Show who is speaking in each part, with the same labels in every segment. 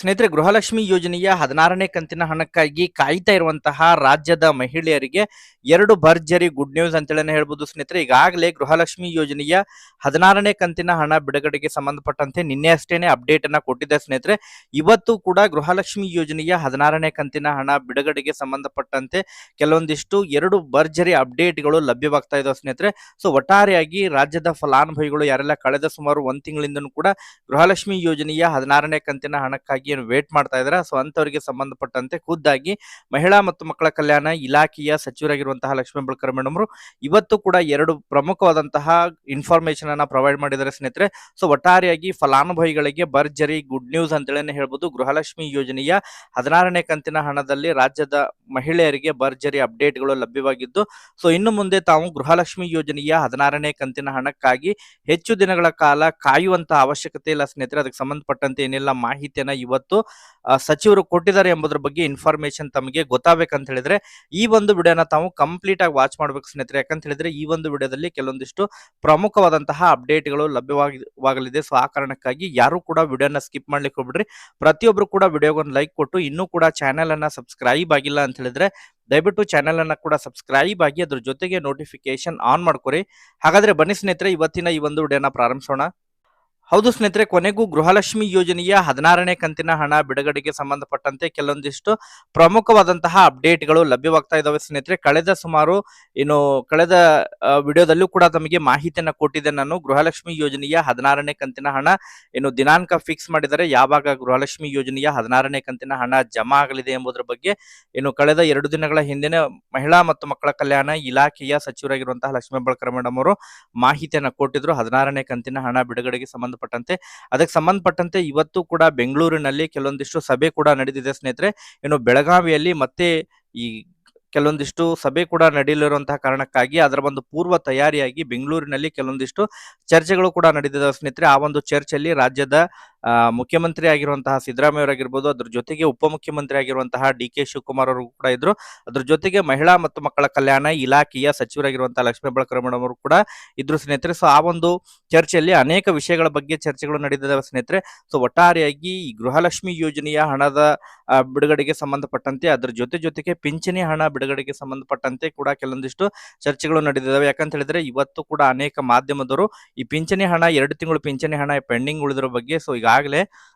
Speaker 1: ಸ್ನೇಹಿತರೆ, ಗೃಹಲಕ್ಷ್ಮಿ ಯೋಜನೆಯ ಹದಿನಾರನೇ ಕಂತಿನ ಹಣಕ್ಕಾಗಿ ಕಾಯ್ತಾ ಇರುವಂತಹ ರಾಜ್ಯದ ಮಹಿಳೆಯರಿಗೆ ಎರಡು ಭರ್ಜರಿ ಗುಡ್ ನ್ಯೂಸ್ ಅಂತೇಳಿ ಹೇಳ್ಬೋದು ಸ್ನೇಹಿತರೆ. ಈಗಾಗಲೇ ಗೃಹಲಕ್ಷ್ಮಿ ಯೋಜನೆಯ ಹದಿನಾರನೇ ಕಂತಿನ ಹಣ ಬಿಡುಗಡೆಗೆ ಸಂಬಂಧಪಟ್ಟಂತೆ ನಿನ್ನೆ ಅಷ್ಟೇನೆ ಅಪ್ಡೇಟ್ ಅನ್ನ ಕೊಟ್ಟಿದೆ ಸ್ನೇಹಿತರೆ. ಇವತ್ತು ಕೂಡ ಗೃಹಲಕ್ಷ್ಮಿ ಯೋಜನೆಯ ಹದಿನಾರನೇ ಕಂತಿನ ಹಣ ಬಿಡುಗಡೆಗೆ ಸಂಬಂಧಪಟ್ಟಂತೆ ಕೆಲವೊಂದಿಷ್ಟು ಎರಡು ಭರ್ಜರಿ ಅಪ್ಡೇಟ್ಗಳು ಲಭ್ಯವಾಗ್ತಾ ಇದಾವೆ ಸ್ನೇಹಿತರೆ. ಸೊ ಒಟ್ಟಾರೆಯಾಗಿ ರಾಜ್ಯದ ಫಲಾನುಭವಿಗಳು ಯಾರೆಲ್ಲ ಕಳೆದ ಸುಮಾರು ಒಂದ್ ತಿಂಗಳಿಂದನೂ ಕೂಡ ಗೃಹಲಕ್ಷ್ಮಿ ಯೋಜನೆಯ ಹದಿನಾರನೇ ಕಂತಿನ ಹಣಕ್ಕಾಗಿ ಏನು ವೇಟ್ ಮಾಡ್ತಾ ಇದ್ದಾರೆ ಸೊ ಅಂತವರಿಗೆ ಸಂಬಂಧಪಟ್ಟಂತೆ ಖುದ್ದಾಗಿ ಮಹಿಳಾ ಮತ್ತು ಮಕ್ಕಳ ಕಲ್ಯಾಣ ಇಲಾಖೆಯ ಸಚಿವರಾಗಿರುವಂತಹ ಲಕ್ಷ್ಮೀ ಬಳಕರ್ ಮೇಡಮ್ ಇವತ್ತು ಕೂಡ ಎರಡು ಪ್ರಮುಖವಾದಂತಹ ಇನ್ಫಾರ್ಮೇಶನ್ ಅನ್ನ ಪ್ರೊವೈಡ್ ಮಾಡಿದ್ದಾರೆ ಸ್ನೇಹಿತರೆ. ಸೊ ಒಟ್ಟಾರೆಯಾಗಿ ಫಲಾನುಭವಿಗಳಿಗೆ ಭರ್ಜರಿ ಗುಡ್ ನ್ಯೂಸ್ ಅಂತೇಳಿ ಹೇಳ್ಬೋದು. ಗೃಹಲಕ್ಷ್ಮಿ ಯೋಜನೆಯ ಹದಿನಾರನೇ ಕಂತಿನ ಹಣದಲ್ಲಿ ರಾಜ್ಯದ ಮಹಿಳೆಯರಿಗೆ ಭರ್ಜರಿ ಅಪ್ಡೇಟ್ಗಳು ಲಭ್ಯವಾಗಿದ್ದು ಸೊ ಇನ್ನು ಮುಂದೆ ತಾವು ಗೃಹಲಕ್ಷ್ಮಿ ಯೋಜನೆಯ ಹದಿನಾರನೇ ಕಂತಿನ ಹಣಕ್ಕಾಗಿ ಹೆಚ್ಚು ದಿನಗಳ ಕಾಲ ಕಾಯುವಂತಹ ಅವಶ್ಯಕತೆ ಇಲ್ಲ ಸ್ನೇಹಿತರೆ. ಅದಕ್ಕೆ ಸಂಬಂಧಪಟ್ಟಂತೆ ಏನೆಲ್ಲ ಮಾಹಿತಿಯನ್ನ ಇವತ್ತು ಸಚಿವರು ಕೊಟ್ಟಿದ್ದಾರೆ ಎಂಬುದರ ಬಗ್ಗೆ ಇನ್ಫಾರ್ಮೇಶನ್ ತಮಗೆ ಗೊತ್ತಾಗಬೇಕಂತ ಹೇಳಿದ್ರೆ, ಈ ಒಂದು ವಿಡಿಯೋನ ತಾವು ಕಂಪ್ಲೀಟ್ ಆಗಿ ವಾಚ್ ಮಾಡ್ಬೇಕು ಸ್ನೇಹಿತರೆ. ಯಾಕಂತ ಹೇಳಿದ್ರೆ, ಈ ಒಂದು ವಿಡಿಯೋದಲ್ಲಿ ಕೆಲವೊಂದಿಷ್ಟು ಪ್ರಮುಖವಾದಂತಹ ಅಪ್ಡೇಟ್ಗಳು ಲಭ್ಯವಾಗಲಿದೆ ಸೊ ಆ ಕಾರಣಕ್ಕಾಗಿ ಯಾರು ಕೂಡ ವಿಡಿಯೋನ ಸ್ಕಿಪ್ ಮಾಡ್ಲಿಕ್ಕೆ ಹೋಗ್ಬಿಡ್ರಿ. ಪ್ರತಿಯೊಬ್ರು ಕೂಡ ವಿಡಿಯೋಗೆ ಒಂದು ಲೈಕ್ ಕೊಟ್ಟು, ಇನ್ನೂ ಕೂಡ ಚಾನೆಲ್ ಅನ್ನ ಸಬ್ಸ್ಕ್ರೈಬ್ ಆಗಿಲ್ಲ ಅಂತ ಹೇಳಿದ್ರೆ, ದಯವಿಟ್ಟು ಚಾನೆಲ್ ಅನ್ನ ಕೂಡ ಸಬ್ಸ್ಕ್ರೈಬ್ ಆಗಿ ಅದ್ರ ಜೊತೆಗೆ ನೋಟಿಫಿಕೇಶನ್ ಆನ್ ಮಾಡ್ಕೊರಿ. ಹಾಗಾದ್ರೆ ಬನ್ನಿ ಸ್ನೇಹಿತರೆ, ಇವತ್ತಿನ ಈ ಒಂದು ವಿಡಿಯೋನ ಪ್ರಾರಂಭಿಸೋಣ. ಹೌದು ಸ್ನೇಹಿತರೆ, ಕೊನೆಗೂ ಗೃಹಲಕ್ಷ್ಮಿ ಯೋಜನೆಯ ಹದಿನಾರನೇ ಕಂತಿನ ಹಣ ಬಿಡುಗಡೆಗೆ ಸಂಬಂಧಪಟ್ಟಂತೆ ಕೆಲವೊಂದಿಷ್ಟು ಪ್ರಮುಖವಾದಂತಹ ಅಪ್ಡೇಟ್ಗಳು ಲಭ್ಯವಾಗ್ತಾ ಇದಾವೆ ಸ್ನೇಹಿತರೆ. ಕಳೆದ ಸುಮಾರು ಏನು ಕಳೆದ ವಿಡಿಯೋದಲ್ಲೂ ಕೂಡ ತಮಗೆ ಮಾಹಿತಿಯನ್ನು ಕೊಟ್ಟಿದ್ದೆ ನಾನು. ಗೃಹಲಕ್ಷ್ಮಿ ಯೋಜನೆಯ ಹದಿನಾರನೇ ಕಂತಿನ ಹಣ ಏನು ದಿನಾಂಕ ಫಿಕ್ಸ್ ಮಾಡಿದರೆ ಯಾವಾಗ ಗೃಹಲಕ್ಷ್ಮಿ ಯೋಜನೆಯ ಹದಿನಾರನೇ ಕಂತಿನ ಹಣ ಜಮಾ ಆಗಲಿದೆ ಎಂಬುದರ ಬಗ್ಗೆ ಏನು ಕಳೆದ ಎರಡು ದಿನಗಳ ಹಿಂದೆನೆ ಮಹಿಳಾ ಮತ್ತು ಮಕ್ಕಳ ಕಲ್ಯಾಣ ಇಲಾಖೆಯ ಸಚಿವರಾಗಿರುವಂತಹ ಲಕ್ಷ್ಮೀ ಬಳಕರ್ ಮೇಡಮ್ ಅವರು ಮಾಹಿತಿಯನ್ನು ಕೊಟ್ಟಿದ್ರು. ಹದಿನಾರನೇ ಕಂತಿನ ಹಣ ಬಿಡುಗಡೆಗೆ ಸಂಬಂಧಪಟ್ಟಂತೆ. ಅದಕ್ಕೆ ಸಂಬಂಧಪಟ್ಟಂತೆ ಇವತ್ತು ಕೂಡ ಬೆಂಗಳೂರಿನಲ್ಲಿ ಕೆಲವೊಂದಿಷ್ಟು ಸಭೆ ಕೂಡ ನಡೆದಿದೆ ಸ್ನೇಹಿತರೆ. ಏನು ಬೆಳಗಾವಿಯಲ್ಲಿ ಮತ್ತೆ ಈ ಕೆಲವೊಂದಿಷ್ಟು ಸಭೆ ಕೂಡ ನಡೆಯಲಿರುವಂತಹ ಕಾರಣಕ್ಕಾಗಿ ಅದರ ಒಂದು ಪೂರ್ವ ತಯಾರಿಯಾಗಿ ಬೆಂಗಳೂರಿನಲ್ಲಿ ಕೆಲವೊಂದಿಷ್ಟು ಚರ್ಚೆಗಳು ಕೂಡ ನಡೆದಿದೆ ಸ್ನೇಹಿತರೆ. ಆ ಒಂದು ಚರ್ಚೆಯಲ್ಲಿ ರಾಜ್ಯದ ಮುಖ್ಯಮಂತ್ರಿ ಆಗಿರುವಂತಹ ಸಿದ್ದರಾಮಯ್ಯ ಅವರಾಗಿರ್ಬೋದು, ಅದ್ರ ಜೊತೆಗೆ ಉಪಮುಖ್ಯಮಂತ್ರಿ ಆಗಿರುವಂತಹ ಡಿ ಕೆ ಶಿವಕುಮಾರ್ ಅವರು ಕೂಡ ಇದ್ರು. ಅದ್ರ ಜೊತೆಗೆ ಮಹಿಳಾ ಮತ್ತು ಮಕ್ಕಳ ಕಲ್ಯಾಣ ಇಲಾಖೆಯ ಸಚಿವರಾಗಿರುವಂತಹ ಲಕ್ಷ್ಮೀ ಬಳಕರ ಮೇಡಮ್ ಅವರು ಕೂಡ ಇದ್ರು ಸ್ನೇಹಿತರೆ. ಸೊ ಆ ಒಂದು ಚರ್ಚೆಯಲ್ಲಿ ಅನೇಕ ವಿಷಯಗಳ ಬಗ್ಗೆ ಚರ್ಚೆಗಳು ನಡೆದಿದ್ದಾವೆ ಸ್ನೇಹಿತರೆ. ಸೊ ಒಟ್ಟಾರೆಯಾಗಿ ಈ ಗೃಹಲಕ್ಷ್ಮಿ ಯೋಜನೆಯ ಹಣದ ಬಿಡುಗಡೆಗೆ ಸಂಬಂಧಪಟ್ಟಂತೆ, ಅದ್ರ ಜೊತೆ ಜೊತೆಗೆ ಪಿಂಚಣಿ ಹಣ ಬಿಡುಗಡೆಗೆ ಸಂಬಂಧಪಟ್ಟಂತೆ ಕೂಡ ಕೆಲವೊಂದಿಷ್ಟು ಚರ್ಚೆಗಳು ನಡೆದಿದ್ದಾವೆ. ಯಾಕಂತ ಹೇಳಿದ್ರೆ ಇವತ್ತು ಕೂಡ ಅನೇಕ ಮಾಧ್ಯಮದವರು ಈ ಪಿಂಚಣಿ ಹಣ, ಎರಡು ತಿಂಗಳು ಪಿಂಚಣಿ ಹಣ ಪೆಂಡಿಂಗ್ ಉಳಿದಿರೋ ಬಗ್ಗೆ ಸೊ ಈಗಾಗಲೇ ಆ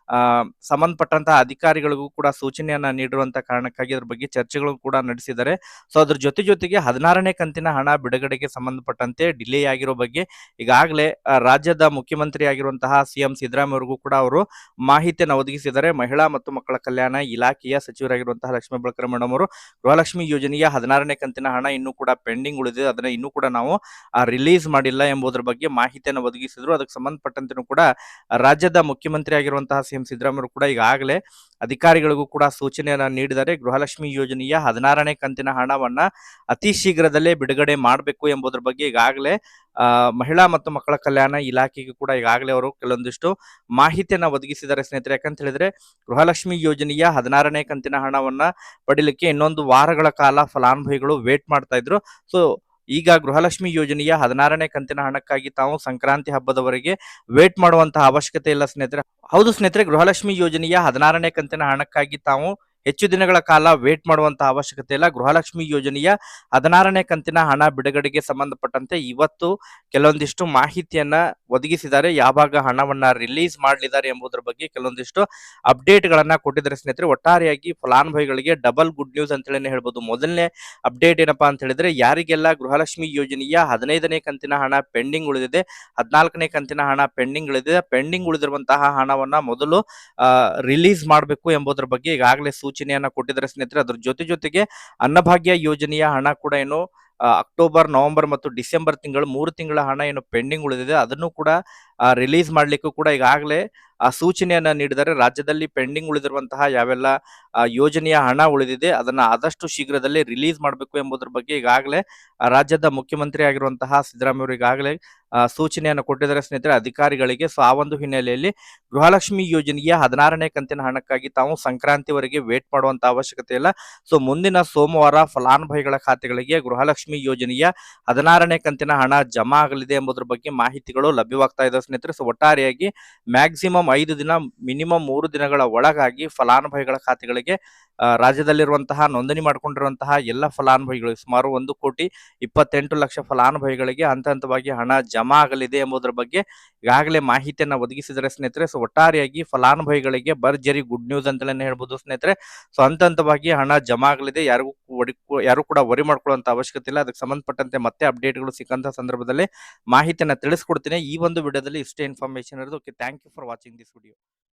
Speaker 1: ಸಂಬಂಧಪಟ್ಟಂತಹ ಅಧಿಕಾರಿಗಳಿಗೂ ಕೂಡ ಸೂಚನೆಯನ್ನ ನೀಡಿರುವಂತ ಕಾರಣಕ್ಕಾಗಿ ಅದ್ರ ಬಗ್ಗೆ ಚರ್ಚೆಗಳು ಕೂಡ ನಡೆಸಿದ್ದಾರೆ. ಸೊ ಅದ್ರ ಜೊತೆ ಜೊತೆಗೆ ಹದಿನಾರನೇ ಕಂತಿನ ಹಣ ಬಿಡುಗಡೆಗೆ ಸಂಬಂಧಪಟ್ಟಂತೆ ಡಿಲೇ ಆಗಿರೋ ಬಗ್ಗೆ ಈಗಾಗಲೇ ರಾಜ್ಯದ ಮುಖ್ಯಮಂತ್ರಿ ಆಗಿರುವಂತಹ ಸಿಎಂ ಸಿದ್ದರಾಮಯ್ಯ ಅವರಿಗೂ ಕೂಡ ಅವರು ಮಾಹಿತಿಯನ್ನು ಒದಗಿಸಿದ್ದಾರೆ. ಮಹಿಳಾ ಮತ್ತು ಮಕ್ಕಳ ಕಲ್ಯಾಣ ಇಲಾಖೆಯ ಸಚಿವರಾಗಿರುವಂತಹ ಲಕ್ಷ್ಮೀ ಬಳಕರ ಮೇಡಮ್ ಅವರು, ಗೃಹಲಕ್ಷ್ಮಿ ಯೋಜನೆಯ ಹದಿನಾರನೇ ಕಂತಿನ ಹಣ ಇನ್ನೂ ಕೂಡ ಪೆಂಡಿಂಗ್ ಉಳಿದಿದೆ. ಅದನ್ನ ಇನ್ನೂ ಕೂಡ ನಾವು ರಿಲೀಸ್ ಮಾಡಿಲ್ಲ ಎಂಬುದರ ಬಗ್ಗೆ ಮಾಹಿತಿಯನ್ನು ಒದಗಿಸಿದ್ರು. ಅದಕ್ಕೆ ಸಂಬಂಧಪಟ್ಟಂತೆ ಕೂಡ ರಾಜ್ಯದ ಮುಖ್ಯಮಂತ್ರಿ ಆಗಿರುವಂತಹ ಸಿಎಂ ಸಿದ್ದರಾಮಯ್ಯ ಅವರು ಕೂಡ ಈಗಾಗಲೇ ಅಧಿಕಾರಿಗಳಿಗೂ ಕೂಡ ಸೂಚನೆಯನ್ನ ನೀಡಿದ್ದಾರೆ. ಗೃಹಲಕ್ಷ್ಮಿ ಯೋಜನೆಯ ಹದಿನಾರನೇ ಕಂತಿನ ಹಣವನ್ನ ಅತಿ ಶೀಘ್ರದಲ್ಲೇ ಬಿಡುಗಡೆ ಮಾಡಬೇಕು ಎಂಬುದರ ಬಗ್ಗೆ ಈಗಾಗಲೇ ಮಹಿಳಾ ಮತ್ತು ಮಕ್ಕಳ ಕಲ್ಯಾಣ ಇಲಾಖೆಗೆ ಕೂಡ ಈಗಾಗಲೇ ಅವರು ಕೆಲವೊಂದಿಷ್ಟು ಮಾಹಿತಿಯನ್ನ ಒದಗಿಸಿದ್ದಾರೆ ಸ್ನೇಹಿತರೆ. ಯಾಕಂತ ಹೇಳಿದ್ರೆ, ಗೃಹಲಕ್ಷ್ಮಿ ಯೋಜನೆಯ ಹದಿನಾರನೇ ಕಂತಿನ ಹಣವನ್ನ ಪಡಿಲಿಕ್ಕೆ ಇನ್ನೊಂದು ವಾರಗಳ ಕಾಲ ಫಲಾನುಭವಿಗಳು ವೇಟ್ ಮಾಡ್ತಾ ಇದ್ರು. ಸೊ ಈಗ ಗೃಹಲಕ್ಷ್ಮಿ ಯೋಜನೆಯ ಹದಿನಾರನೇ ಕಂತಿನ ಹಣಕ್ಕಾಗಿ ತಾವು ಸಂಕ್ರಾಂತಿ ಹಬ್ಬದವರೆಗೆ ವೇಟ್ ಮಾಡುವಂತಹ ಅವಶ್ಯಕತೆ ಇಲ್ಲ ಸ್ನೇಹಿತರೆ. ಹೌದು ಸ್ನೇಹಿತರೆ, ಗೃಹಲಕ್ಷ್ಮಿ ಯೋಜನೆಯ ಹದಿನಾರನೇ ಕಂತಿನ ಹಣಕ್ಕಾಗಿ ತಾವು ಹೆಚ್ಚು ದಿನಗಳ ಕಾಲ ವೇಟ್ ಮಾಡುವಂತಹ ಅವಶ್ಯಕತೆ ಇಲ್ಲ. ಗೃಹಲಕ್ಷ್ಮಿ ಯೋಜನೆಯ ಹದಿನಾರನೇ ಕಂತಿನ ಹಣ ಬಿಡುಗಡೆಗೆ ಸಂಬಂಧಪಟ್ಟಂತೆ ಇವತ್ತು ಕೆಲವೊಂದಿಷ್ಟು ಮಾಹಿತಿಯನ್ನ ಒದಗಿಸಿದ್ದಾರೆ. ಯಾವಾಗ ಹಣವನ್ನ ರಿಲೀಸ್ ಮಾಡಲಿದ್ದಾರೆ ಎಂಬುದರ ಬಗ್ಗೆ ಕೆಲವೊಂದಿಷ್ಟು ಅಪ್ಡೇಟ್ ಗಳನ್ನ ಕೊಟ್ಟಿದ್ದಾರೆ ಸ್ನೇಹಿತರೆ. ಒಟ್ಟಾರೆಯಾಗಿ ಫಲಾನುಭವಿಗಳಿಗೆ ಡಬಲ್ ಗುಡ್ ನ್ಯೂಸ್ ಅಂತೇಳಿ ಹೇಳ್ಬೋದು. ಮೊದಲನೇ ಅಪ್ಡೇಟ್ ಏನಪ್ಪಾ ಅಂತ ಹೇಳಿದ್ರೆ, ಯಾರಿಗೆಲ್ಲ ಗೃಹಲಕ್ಷ್ಮಿ ಯೋಜನೆಯ ಹದಿನೈದನೇ ಕಂತಿನ ಹಣ ಪೆಂಡಿಂಗ್ ಉಳಿದಿದೆ, ಹದಿನಾಲ್ಕನೇ ಕಂತಿನ ಹಣ ಪೆಂಡಿಂಗ್ ಉಳಿದಿದೆ ಪೆಂಡಿಂಗ್ ಉಳಿದಿರುವಂತಹ ಹಣವನ್ನ ಮೊದಲು ರಿಲೀಸ್ ಮಾಡಬೇಕು ಎಂಬುದರ ಬಗ್ಗೆ ಈಗಾಗಲೇ ಸೂಚನೆಯನ್ನ ಕೊಟ್ಟಿದ್ದಾರೆ ಸ್ನೇಹಿತರೆ. ಅದ್ರ ಜೊತೆ ಜೊತೆಗೆ ಅನ್ನಭಾಗ್ಯ ಯೋಜನೆಯ ಹಣ ಕೂಡ ಏನು ಅಕ್ಟೋಬರ್, ನವೆಂಬರ್ ಮತ್ತು ಡಿಸೆಂಬರ್ ತಿಂಗಳು ಮೂರು ತಿಂಗಳ ಹಣ ಏನು ಪೆಂಡಿಂಗ್ ಉಳಿದಿದೆ. ಅದನ್ನು ಕೂಡ ರಿಲೀಸ್ ಮಾಡಲಿಕ್ಕೂ ಕೂಡ ಈಗಾಗಲೇ, ಆ, ಸೂಚನೆಯನ್ನ ನೀಡಿದರೆ ರಾಜ್ಯದಲ್ಲಿ ಪೆಂಡಿಂಗ್ ಉಳಿದಿರುವಂತಹ ಯಾವೆಲ್ಲ ಯೋಜನೆಯ ಹಣ ಉಳಿದಿದೆ, ಅದನ್ನ ಆದಷ್ಟು ಶೀಘ್ರದಲ್ಲೇ ರಿಲೀಸ್ ಮಾಡಬೇಕು ಎಂಬುದರ ಬಗ್ಗೆ ಈಗಾಗಲೇ ರಾಜ್ಯದ ಮುಖ್ಯಮಂತ್ರಿ ಆಗಿರುವಂತಹ ಸಿದ್ದರಾಮಯ್ಯ ಅವರು ಈಗಾಗಲೇ ಸೂಚನೆಯನ್ನು ಕೊಟ್ಟಿದ್ದಾರೆ. ಸ್ನೇಹಿತರೆ, ಅಧಿಕಾರಿಗಳಿಗೆ ಸೊ ಆ ಒಂದು ಹಿನ್ನೆಲೆಯಲ್ಲಿ ಗೃಹಲಕ್ಷ್ಮಿ ಯೋಜನೆಯ ಹದಿನಾರನೇ ಕಂತಿನ ಹಣಕ್ಕಾಗಿ ತಾವು ಸಂಕ್ರಾಂತಿವರೆಗೆ ವೇಟ್ ಮಾಡುವಂತಹ ಅವಶ್ಯಕತೆ ಇಲ್ಲ. ಸೊ ಮುಂದಿನ ಸೋಮವಾರ ಫಲಾನುಭವಿಗಳ ಖಾತೆಗಳಿಗೆ ಗೃಹಲಕ್ಷ್ಮಿ ಗೃಹಲಕ್ಷ್ಮಿ ಯೋಜನೆಯ ಹದಿನಾರನೇ ಕಂತಿನ ಹಣ ಜಮಾ ಆಗಲಿದೆ ಎಂಬುದರ ಬಗ್ಗೆ ಮಾಹಿತಿಗಳು ಲಭ್ಯವಾಗ್ತಾ ಇದೆ ಸ್ನೇಹಿತರೆ. ಸೊ, ಒಟ್ಟಾರೆಯಾಗಿ ಮ್ಯಾಕ್ಸಿಮಮ್ ಐದು ದಿನ, ಮಿನಿಮಮ್ ಮೂರು ದಿನಗಳ ಒಳಗಾಗಿ ಫಲಾನುಭವಿಗಳ ಖಾತೆಗಳಿಗೆ ರಾಜ್ಯದಲ್ಲಿರುವಂತಹ, ನೋಂದಣಿ ಮಾಡಿಕೊಂಡಿರುವಂತಹ ಎಲ್ಲ ಫಲಾನುಭವಿಗಳು, ಸುಮಾರು ಒಂದು ಕೋಟಿ ಇಪ್ಪತ್ತೆಂಟು ಲಕ್ಷ ಫಲಾನುಭವಿಗಳಿಗೆ ಹಂತ ಹಂತವಾಗಿ ಹಣ ಜಮಾ ಆಗಲಿದೆ ಎಂಬುದರ ಬಗ್ಗೆ ಈಗಾಗಲೇ ಮಾಹಿತಿಯನ್ನು ಒದಗಿಸಿದರೆ ಸ್ನೇಹಿತರೆ. ಸೊ, ಒಟ್ಟಾರೆಯಾಗಿ ಫಲಾನುಭವಿಗಳಿಗೆ ಭರ್ಜರಿ ಗುಡ್ ನ್ಯೂಸ್ ಅಂತಲೇ ಹೇಳ್ಬೋದು ಸ್ನೇಹಿತರೆ. ಸೊ, ಹಂತ ಹಂತವಾಗಿ ಹಣ ಜಮಾ ಆಗಲಿದೆ. ಯಾರಿಗೂ ಯಾರು ಕೂಡ ವರಿ ಮಾಡ್ಕೊಳ್ಳುವಂತ ಅವಶ್ಯಕತೆ ಇಲ್ಲ ಅದಕ್ಕೆ ಸಂಬಂಧಪಟ್ಟಂತೆ ಮತ್ತೆ ಅಪ್ಡೇಟ್ಗಳು ಸಿಕ್ಕಂತ ಸಂದರ್ಭದಲ್ಲಿ ಮಾಹಿತಿಯನ್ನು ತಿಳಿಸ್ಕೊಡ್ತೀನಿ. ಈ ಒಂದು ವಿಡಿಯೋದಲ್ಲಿ ಇಷ್ಟೇ ಇನ್ಫಾರ್ಮೇಶನ್ ಇರೋದು. Okay thank you for watching this video